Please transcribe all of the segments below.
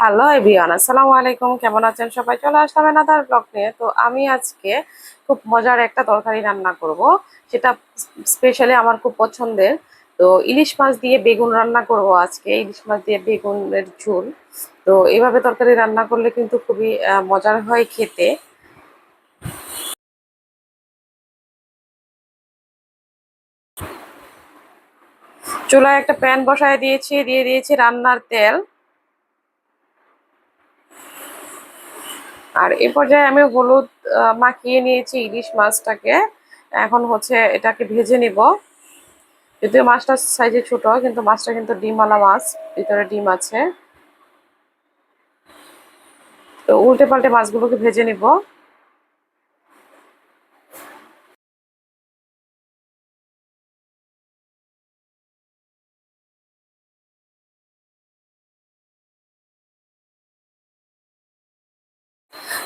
Hello avian আসসালামু আলাইকুম কেমন আছেন সবাই? চলে আসলাম এনাদার ব্লগ নিয়ে। তো আমি আজকে খুব মজার একটা তরকারি রান্না করব। সেটা স্পেশালি আমার খুব পছন্দের। তো ইলিশ মাছ দিয়ে বেগুন রান্না করব আজকে। ইলিশ মাছ দিয়ে বেগুনের ঝোল। তো এইভাবে তরকারি রান্না করলে কিন্তু খুবই মজার হয় খেতে। চুলায় একটা প্যান বসায় দিয়েছি। দিয়ে দিয়েছি রান্নার তেল। আর এ পর্যায়ে আমি হলুদ মাখিয়ে নিয়েছি ইলিশ মাছটাকে। এখন হচ্ছে এটাকে ভেজে নিব। যদিও মাছটা সাইজে ছোট, কিন্তু মাছটা কিন্তু ডিমওয়ালা মাছ, ভিতরে ডিম আছে। তো উল্টে পাল্টে মাছগুলোকে ভেজে নিব।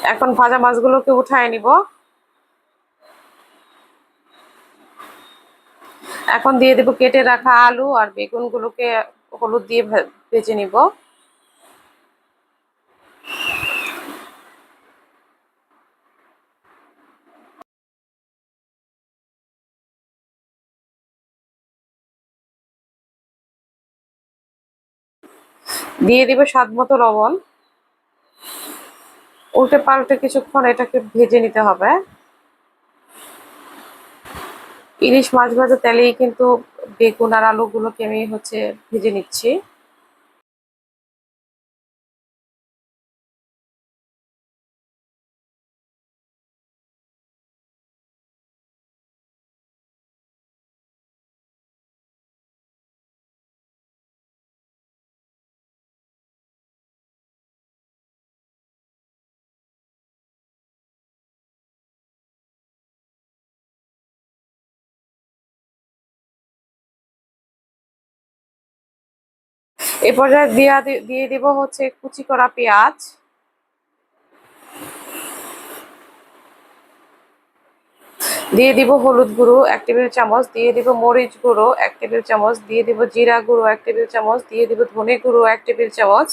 এখন ভাজা মাছগুলোকে উঠায় নিব। এখন দিয়ে দেবো কেটে রাখা আলু আর বেগুনগুলোকে হলুদ দিয়ে ভেজে নিব। দিয়ে দিব স্বাদ মতো লবণ। উল্টে পাল্টে কিছুক্ষণ এটাকে ভেজে নিতে হবে। ইলিশ মাছ ভাজা তেলেই কিন্তু বেগুন আর আলুগুলোকে আমি হচ্ছে ভেজে নিচ্ছি। এ পর্যায়ে দিয়া দিয়ে দিব হচ্ছে কুচি করা পেঁয়াজ। দিয়ে দিব হলুদ গুঁড়ো এক টেবিল চামচ, দিয়ে দিব মরিচ গুঁড়ো এক টেবিল চামচ, দিয়ে দিব জিরা গুঁড়ো এক টেবিল চামচ, দিয়ে দিব ধনে গুঁড়ো এক টেবিল চামচ।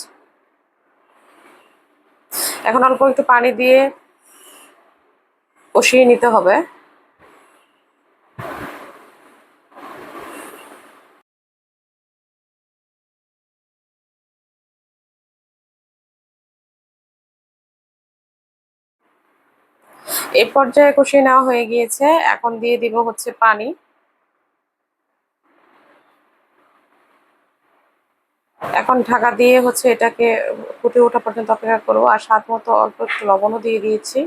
এখন অল্প একটু পানি দিয়ে কষিয়ে নিতে হবে। এই পর্যায়ে কষিয়ে নেওয়া হয়ে গিয়েছে। এখন দিয়ে দিব হচ্ছে পানি। এখন ঢাকা দিয়ে হচ্ছে এটাকে ফুটে ওঠা পর্যন্ত অপেক্ষা করব। আর স্বাদ মতো অল্প একটু লবণও দিয়ে দিয়েছি।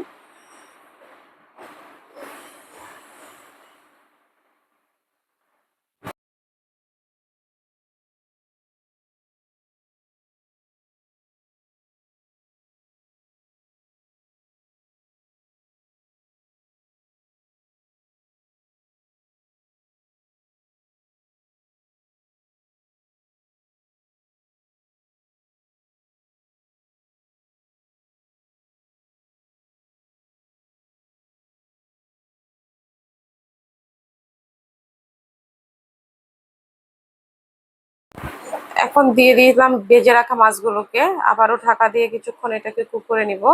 এখন দিয়ে দিয়েছিলাম বেজে রাখা মাছগুলোকে। আবারও ঢাকা দিয়ে কিছুক্ষণ এটাকে কুক করে নিব।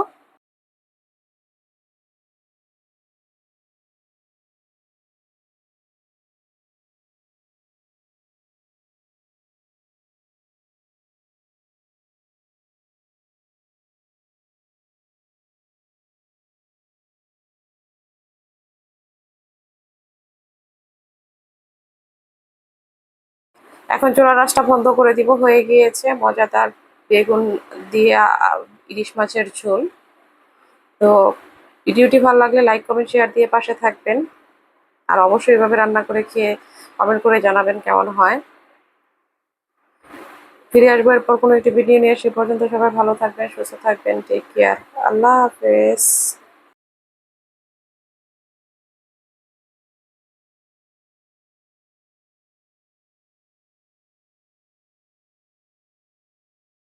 এখন চোলা রাসটা বন্ধ করে দিব, হয়ে গিয়েছে মজাদার বেগুন দিয়ে ইলিশ মাছের ঝোল। তো ভিডিওটি ভালো লাগলে লাইক, কমেন্ট, শেয়ার দিয়ে পাশে থাকবেন। আর অবশ্যই এভাবে রান্না করে খেয়ে কমেন্ট করে জানাবেন কেমন হয়। ফিরে আসব এরপর কোনো একটি ভিডিও নিয়ে, সে পর্যন্ত সবাই ভালো থাকবেন, সুস্থ থাকবেন টেক কেয়ার আল্লাহ হাফেজ।